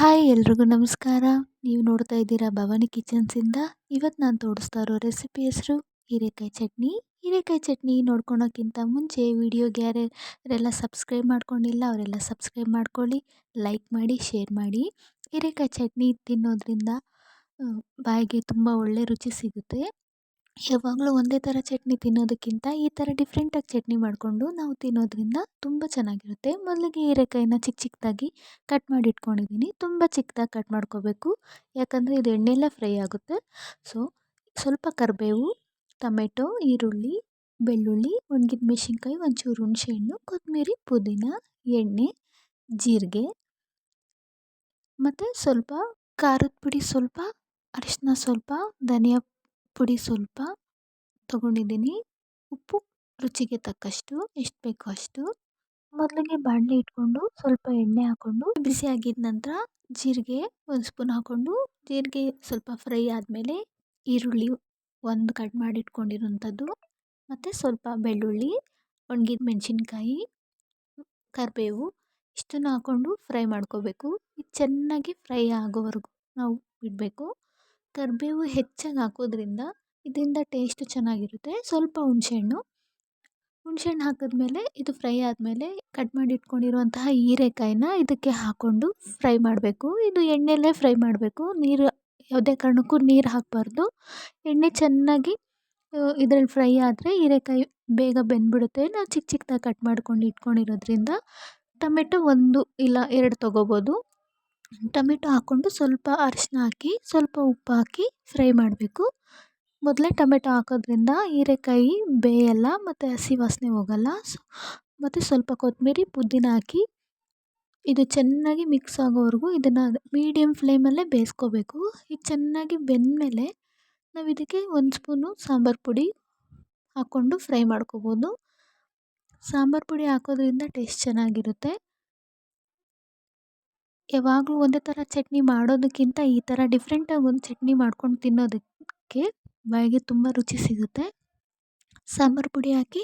Hi ಎಲ್ರಿಗೂ ನಮಸ್ಕಾರ. ನೀವು ನೋಡ್ತಾ ಇದ್ದೀರಾ ಭವಾನಿ ಕಿಚನ್ಸಿಂದ ಇವತ್ತು ನಾನು ತೋರಿಸ್ತಾ ಇರೋ ರೆಸಿಪಿ ಹೆಸರು ಹೀರೆಕಾಯಿ ಚಟ್ನಿ. ಹೀರೆಕಾಯಿ ಚಟ್ನಿ ನೋಡ್ಕೊಳೋಕ್ಕಿಂತ ಮುಂಚೆ ವಿಡಿಯೋಗೆ ಯಾರ್ಯಾರೆಲ್ಲ ಸಬ್ಸ್ಕ್ರೈಬ್ ಮಾಡ್ಕೊಂಡಿಲ್ಲ ಅವರೆಲ್ಲ ಸಬ್ಸ್ಕ್ರೈಬ್ ಮಾಡ್ಕೊಳ್ಳಿ, ಲೈಕ್ ಮಾಡಿ, ಶೇರ್ ಮಾಡಿ. ಹೀರೆಕಾಯಿ ಚಟ್ನಿ ತಿನ್ನೋದ್ರಿಂದ ಬಾಯಿಗೆ ತುಂಬ ಒಳ್ಳೆ ರುಚಿ ಸಿಗುತ್ತೆ. ಯಾವಾಗಲೂ ಒಂದೇ ಥರ ಚಟ್ನಿ ತಿನ್ನೋದಕ್ಕಿಂತ ಈ ಥರ ಡಿಫ್ರೆಂಟಾಗಿ ಚಟ್ನಿ ಮಾಡಿಕೊಂಡು ನಾವು ತಿನ್ನೋದ್ರಿಂದ ತುಂಬ ಚೆನ್ನಾಗಿರುತ್ತೆ. ಮೊದಲಿಗೆ ಹೀರೆಕಾಯಿನ ಚಿಕ್ಕ ಚಿಕ್ಕದಾಗಿ ಕಟ್ ಮಾಡಿ ಇಟ್ಕೊಂಡಿದ್ದೀನಿ. ತುಂಬ ಚಿಕ್ಕದಾಗಿ ಕಟ್ ಮಾಡ್ಕೋಬೇಕು. ಯಾಕಂದರೆ ಇದು ಎಣ್ಣೆಲ್ಲ ಫ್ರೈ ಆಗುತ್ತೆ. ಸೊ ಸ್ವಲ್ಪ ಕರಿಬೇವು, ಟೊಮೆಟೊ, ಈರುಳ್ಳಿ, ಬೆಳ್ಳುಳ್ಳಿ, ಒಣಗಿದ ಮೆಣಸಿನ್ಕಾಯಿ, ಒಂಚೂರು ಹುಣಸೆಹಣ್ಣು ಕೊತ್ತಂಬರಿ ಪುದೀನ, ಎಣ್ಣೆ, ಜೀರಿಗೆ ಮತ್ತು ಸ್ವಲ್ಪ ಖಾರದ ಪುಡಿ ಸ್ವಲ್ಪ ಅರಿಶಿನ ಸ್ವಲ್ಪ, ಧನಿಯಾ ಪುಡಿ ಸ್ವಲ್ಪ ತೊಗೊಂಡಿದ್ದೀನಿ. ಉಪ್ಪು ರುಚಿಗೆ ತಕ್ಕಷ್ಟು, ಎಷ್ಟು ಬೇಕೋ ಅಷ್ಟು. ಮೊದಲಿಗೆ ಬಾಣಲೆ ಇಟ್ಕೊಂಡು ಸ್ವಲ್ಪ ಎಣ್ಣೆ ಹಾಕ್ಕೊಂಡು ಬಿಸಿ ಆಗಿದ ನಂತರ ಜೀರಿಗೆ ಒಂದು ಸ್ಪೂನ್ ಹಾಕ್ಕೊಂಡು ಜೀರಿಗೆ ಸ್ವಲ್ಪ ಫ್ರೈ ಆದಮೇಲೆ ಈರುಳ್ಳಿ ಒಂದು ಕಟ್ ಮಾಡಿ ಇಟ್ಕೊಂಡಿರೋಂಥದ್ದು ಮತ್ತು ಸ್ವಲ್ಪ ಬೆಳ್ಳುಳ್ಳಿ, ಒಣಗಿದ ಮೆಣಸಿನ್ಕಾಯಿ, ಕರಿಬೇವು ಇಷ್ಟನ್ನು ಹಾಕ್ಕೊಂಡು ಫ್ರೈ ಮಾಡ್ಕೋಬೇಕು. ಇದು ಚೆನ್ನಾಗಿ ಫ್ರೈ ಆಗೋವರೆಗೂ ನಾವು ಬಿಡಬೇಕು ಕರಿಬೇವು ಹೆಚ್ಚಾಗಿ ಹಾಕೋದ್ರಿಂದ ಇದರಿಂದ ಟೇಸ್ಟ್ ಚೆನ್ನಾಗಿರುತ್ತೆ. ಸ್ವಲ್ಪ ಹುಣಸೆಹಣ್ಣು. ಹುಣಸೆಹಣ್ಣು ಹಾಕಿದ್ಮೇಲೆ ಇದು ಫ್ರೈ ಆದಮೇಲೆ ಕಟ್ ಮಾಡಿ ಇಟ್ಕೊಂಡಿರುವಂತಹ ಹೀರೆಕಾಯಿನ ಇದಕ್ಕೆ ಹಾಕ್ಕೊಂಡು ಫ್ರೈ ಮಾಡಬೇಕು. ಇದು ಎಣ್ಣೆಯಲ್ಲೇ ಫ್ರೈ ಮಾಡಬೇಕು. ನೀರು ಯಾವುದೇ ಕಾರಣಕ್ಕೂ ನೀರು ಹಾಕಬಾರ್ದು. ಎಣ್ಣೆ ಚೆನ್ನಾಗಿ ಇದರಲ್ಲಿ ಫ್ರೈ ಆದರೆ ಹೀರೆಕಾಯಿ ಬೇಗ ಬೆಂದ್ಬಿಡುತ್ತೆ. ನಾವು ಚಿಕ್ಕ ಚಿಕ್ಕದಾಗಿ ಕಟ್ ಮಾಡ್ಕೊಂಡು ಇಟ್ಕೊಂಡಿರೋದ್ರಿಂದ ಟೊಮೆಟೊ ಒಂದು ಇಲ್ಲ ಎರಡು ತೊಗೋಬೋದು. ಟೊಮೆಟೊ ಹಾಕ್ಕೊಂಡು ಸ್ವಲ್ಪ ಅರಿಶಿನ ಹಾಕಿ, ಸ್ವಲ್ಪ ಉಪ್ಪು ಹಾಕಿ ಫ್ರೈ ಮಾಡಬೇಕು. ಮೊದಲೇ ಟೊಮೆಟೊ ಹಾಕೋದ್ರಿಂದ ಹೀರೆಕಾಯಿ, ಬೇಯಲ್ಲ ಮತ್ತು ಹಸಿ ವಾಸನೆ ಹೋಗಲ್ಲ. ಮತ್ತು ಸ್ವಲ್ಪ ಕೊತ್ತಂಬರಿ ಪುದೀನ ಹಾಕಿ ಇದು ಚೆನ್ನಾಗಿ ಮಿಕ್ಸ್ ಆಗೋವರೆಗೂ ಇದನ್ನು ಮೀಡಿಯಮ್ ಫ್ಲೇಮಲ್ಲೇ ಬೇಯಿಸ್ಕೋಬೇಕು. ಇದು ಚೆನ್ನಾಗಿ ಬೆಂದಮೇಲೆ ನಾವು ಇದಕ್ಕೆ ಒಂದು ಸ್ಪೂನು ಸಾಂಬಾರು ಪುಡಿ ಹಾಕ್ಕೊಂಡು ಫ್ರೈ ಮಾಡ್ಕೋಬೋದು. ಸಾಂಬಾರು ಪುಡಿ ಹಾಕೋದ್ರಿಂದ ಟೇಸ್ಟ್ ಚೆನ್ನಾಗಿರುತ್ತೆ. ಯಾವಾಗಲೂ ಒಂದೇ ಥರ ಚಟ್ನಿ ಮಾಡೋದಕ್ಕಿಂತ ಈ ಥರ ಡಿಫ್ರೆಂಟಾಗಿ ಒಂದು ಚಟ್ನಿ ಮಾಡ್ಕೊಂಡು ತಿನ್ನೋದಕ್ಕೆ ಬಾಯಿಗೆ ತುಂಬ ರುಚಿ ಸಿಗುತ್ತೆ. ಸಾಂಬಾರು ಪುಡಿ ಹಾಕಿ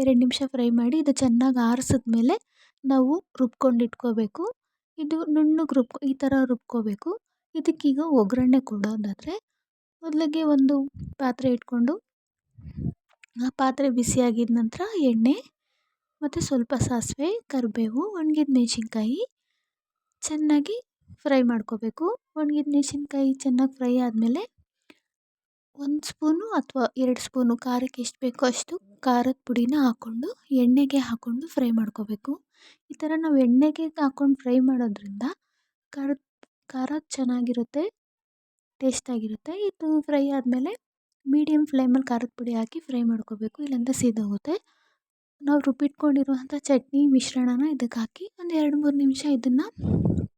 ಎರಡು ನಿಮಿಷ ಫ್ರೈ ಮಾಡಿ ಇದು ಚೆನ್ನಾಗಿ ಆರಿಸಿದ್ಮೇಲೆ ನಾವು ರುಬ್ಕೊಂಡಿಟ್ಕೋಬೇಕು ಇದು ನುಣ್ಣಗೆ ರುಬ್ಕೊ, ಈ ಥರ ರುಬ್ಕೋಬೇಕು. ಇದಕ್ಕೀಗ ಒಗ್ಗರಣೆ ಕೊಡೋದಾದರೆ ಮೊದಲಿಗೆ ಒಂದು ಪಾತ್ರೆ ಇಟ್ಕೊಂಡು ಆ ಪಾತ್ರೆ ಬಿಸಿಯಾಗಿದ ನಂತರ ಎಣ್ಣೆ ಮತ್ತು ಸ್ವಲ್ಪ ಸಾಸಿವೆ, ಕರಿಬೇವು, ಒಣಗಿದ ಮೆಣಸಿನ್ಕಾಯಿ ಚೆನ್ನಾಗಿ ಫ್ರೈ ಮಾಡ್ಕೋಬೇಕು. ಒಣಗಿದ ಮೆಣಸಿನ್ಕಾಯಿ ಚೆನ್ನಾಗಿ ಫ್ರೈ ಆದಮೇಲೆ ಒಂದು ಸ್ಪೂನು ಅಥವಾ ಎರಡು ಸ್ಪೂನು ಖಾರಕ್ಕೆ ಎಷ್ಟು ಬೇಕೋ ಅಷ್ಟು ಖಾರದ ಪುಡಿನ ಹಾಕ್ಕೊಂಡು ಎಣ್ಣೆಗೆ ಹಾಕ್ಕೊಂಡು ಫ್ರೈ ಮಾಡ್ಕೋಬೇಕು. ಈ ಥರ ನಾವು ಎಣ್ಣೆಗೆ ಹಾಕ್ಕೊಂಡು ಫ್ರೈ ಮಾಡೋದ್ರಿಂದ ಖಾರದ ಖಾರ ಚೆನ್ನಾಗಿರುತ್ತೆ ಟೇಸ್ಟಾಗಿರುತ್ತೆ ಇದು ಫ್ರೈ ಆದಮೇಲೆ ಮೀಡಿಯಮ್ ಫ್ಲೇಮಲ್ಲಿ ಖಾರದ ಪುಡಿ ಹಾಕಿ ಫ್ರೈ ಮಾಡ್ಕೋಬೇಕು. ಇಲ್ಲಾಂದರೆ ಸೀದೋಗುತ್ತೆ. ನಾವು ರುಬ್ಬಿಟ್ಕೊಂಡಿರುವಂಥ ಚಟ್ನಿ ಮಿಶ್ರಣನ ಇದಕ್ಕೆ ಹಾಕಿ ಒಂದು ಎರಡು ಮೂರು ನಿಮಿಷ ಇದನ್ನು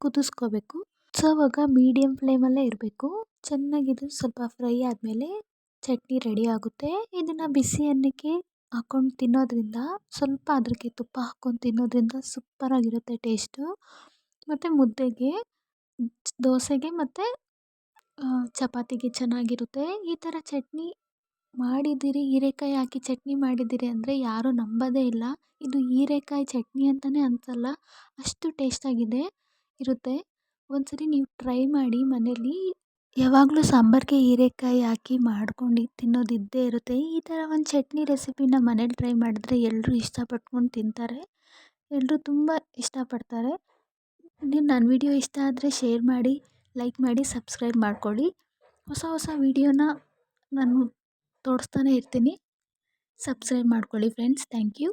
ಕುದಿಸ್ಕೋಬೇಕು. ಸೊ ಆವಾಗ ಮೀಡಿಯಮ್ ಫ್ಲೇಮಲ್ಲೇ ಇರಬೇಕು. ಚೆನ್ನಾಗಿ ಇದು ಸ್ವಲ್ಪ ಫ್ರೈ ಆದಮೇಲೆ ಚಟ್ನಿ ರೆಡಿ ಆಗುತ್ತೆ. ಇದನ್ನು ಬಿಸಿ ಅನ್ನಕ್ಕೆ ಹಾಕ್ಕೊಂಡು ತಿನ್ನೋದ್ರಿಂದ, ಸ್ವಲ್ಪ ಅದಕ್ಕೆ ತುಪ್ಪ ಹಾಕ್ಕೊಂಡು ತಿನ್ನೋದ್ರಿಂದ ಸೂಪರಾಗಿರುತ್ತೆ ಟೇಸ್ಟು ಮತ್ತು ಮುದ್ದೆಗೆ ದೋಸೆಗೆ ಮತ್ತು ಚಪಾತಿಗೆ ಚೆನ್ನಾಗಿರುತ್ತೆ. ಈ ಥರ ಚಟ್ನಿ ಮಾಡಿದ್ದೀರಿ, ಹೀರೆಕಾಯಿ ಹಾಕಿ ಚಟ್ನಿ ಮಾಡಿದ್ದೀರಿ ಅಂದರೆ ಯಾರೂ ನಂಬೋದೇ ಇಲ್ಲ. ಇದು ಹೀರೆಕಾಯಿ ಚಟ್ನಿ ಅಂತಲೇ ಅನಿಸಲ್ಲ. ಅಷ್ಟು ಟೇಸ್ಟಾಗಿದೆ ಇರುತ್ತೆ. ಒಂದ್ಸರಿ ನೀವು ಟ್ರೈ ಮಾಡಿ ಮನೇಲಿ. ಯಾವಾಗಲೂ ಸಾಂಬಾರಿಗೆ ಹೀರೆಕಾಯಿ ಹಾಕಿ ಮಾಡ್ಕೊಂಡು ತಿನ್ನೋದಿದ್ದೇ ಇರುತ್ತೆ. ಈ ಥರ ಒಂದು ಚಟ್ನಿ ರೆಸಿಪಿನ ಮನೇಲಿ ಟ್ರೈ ಮಾಡಿದ್ರೆ ಎಲ್ಲರೂ ಇಷ್ಟಪಟ್ಕೊಂಡು ತಿಂತಾರೆ. ಎಲ್ಲರೂ ತುಂಬ ಇಷ್ಟಪಡ್ತಾರೆ. ನೀವು ನನ್ನ ವಿಡಿಯೋ ಇಷ್ಟ ಆದರೆ ಶೇರ್ ಮಾಡಿ, ಲೈಕ್ ಮಾಡಿ, ಸಬ್ಸ್ಕ್ರೈಬ್ ಮಾಡ್ಕೊಳ್ಳಿ. ಹೊಸ ಹೊಸ ವಿಡಿಯೋನ ನಾನು ತೋರಿಸ್ತಾನೆ ಇರ್ತೀನಿ. ಸಬ್ಸ್ಕ್ರೈಬ್ ಮಾಡ್ಕೊಳ್ಳಿ ಫ್ರೆಂಡ್ಸ್ ಥ್ಯಾಂಕ್ ಯು